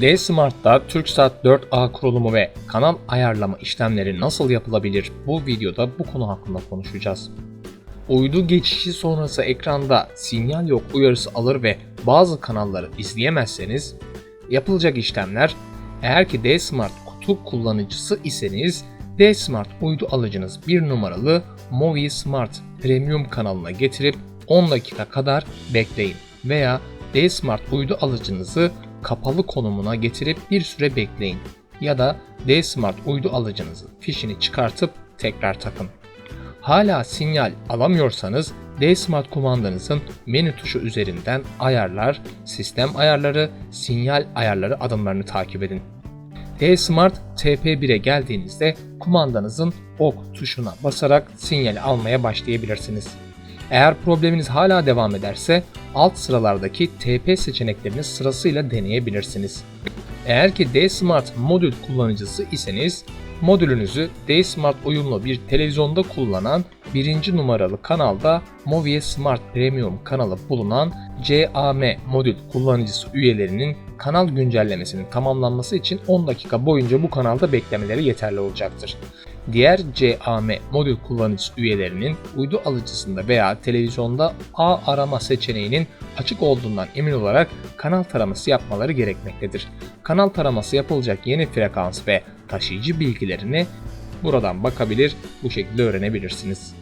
D-Smart'ta TürkSat 4A kurulumu ve kanal ayarlama işlemleri nasıl yapılabilir? Bu videoda bu konu hakkında konuşacağız. Uydu geçişi sonrası ekranda sinyal yok uyarısı alır ve bazı kanalları izleyemezseniz yapılacak işlemler eğer ki D-Smart kutu kullanıcısı iseniz D-Smart uydu alıcınız bir numaralı Movi Smart Premium kanalına getirip 10 dakika kadar bekleyin veya D-Smart uydu alıcınızı kapalı konumuna getirip bir süre bekleyin ya da D-Smart uydu alıcınızın fişini çıkartıp tekrar takın. Hala sinyal alamıyorsanız D-Smart kumandanızın menü tuşu üzerinden ayarlar, sistem ayarları, sinyal ayarları adımlarını takip edin. D-Smart TP1'e geldiğinizde kumandanızın ok tuşuna basarak sinyali almaya başlayabilirsiniz. Eğer probleminiz hala devam ederse alt sıralardaki TP seçeneklerini sırasıyla deneyebilirsiniz. Eğer ki D-Smart modül kullanıcısı iseniz modülünüzü D-Smart uyumlu bir televizyonda kullanan birinci numaralı kanalda Movie Smart Premium kanalı bulunan CAM modül kullanıcısı üyelerinin kanal güncellemesinin tamamlanması için 10 dakika boyunca bu kanalda beklemeleri yeterli olacaktır. Diğer CAM modül kullanıcısı üyelerinin uydu alıcısında veya televizyonda A arama seçeneğinin açık olduğundan emin olarak kanal taraması yapmaları gerekmektedir. Kanal taraması yapılacak yeni frekans ve taşıyıcı bilgilerini buradan bakabilir, bu şekilde öğrenebilirsiniz.